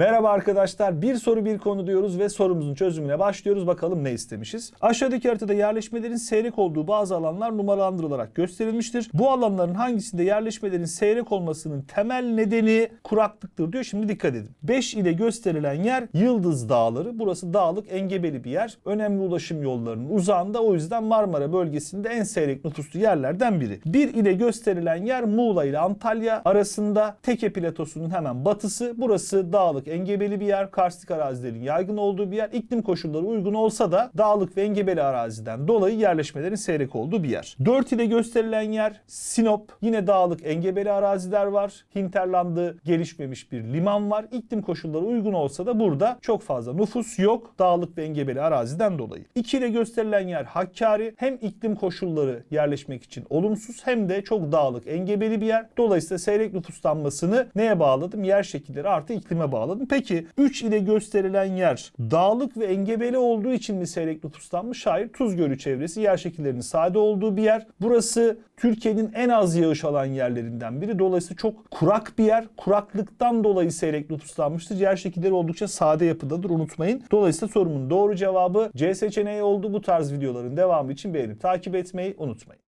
Merhaba arkadaşlar. Bir soru bir konu diyoruz ve sorumuzun çözümüne başlıyoruz. Bakalım ne istemişiz? Aşağıdaki haritada yerleşmelerin seyrek olduğu bazı alanlar numaralandırılarak gösterilmiştir. Bu alanların hangisinde yerleşmelerin seyrek olmasının temel nedeni kuraklıktır diyor. Şimdi dikkat edin. 5 ile gösterilen yer Yıldız Dağları. Burası dağlık engebeli bir yer. Önemli ulaşım yollarının uzağında. O yüzden Marmara bölgesinde en seyrek nüfuslu yerlerden biri. 1 ile gösterilen yer Muğla ile Antalya arasında Teke platosunun hemen batısı. Burası dağlık engebeli bir yer. Karstik arazilerin yaygın olduğu bir yer. İklim koşulları uygun olsa da dağlık ve engebeli araziden dolayı yerleşmelerin seyrek olduğu bir yer. 4 ile gösterilen yer Sinop. Yine dağlık engebeli araziler var. Hinterlandı gelişmemiş bir liman var. İklim koşulları uygun olsa da burada çok fazla nüfus yok. Dağlık ve engebeli araziden dolayı. 2 ile gösterilen yer Hakkari. Hem iklim koşulları yerleşmek için olumsuz hem de çok dağlık engebeli bir yer. Dolayısıyla seyrek nüfuslanmasını neye bağladım? Yer şekilleri artı iklime bağladım. Peki 3 ile gösterilen yer dağlık ve engebeli olduğu için mi seyrek nüfuslanmış? Hayır. Tuz Gölü çevresi yer şekillerinin sade olduğu bir yer. Burası Türkiye'nin en az yağış alan yerlerinden biri. Dolayısıyla çok kurak bir yer. Kuraklıktan dolayı seyrek nüfuslanmıştır. Yer şekilleri oldukça sade yapıdadır unutmayın. Dolayısıyla sorumun doğru cevabı C seçeneği oldu. Bu tarz videoların devamı için beğenip takip etmeyi unutmayın.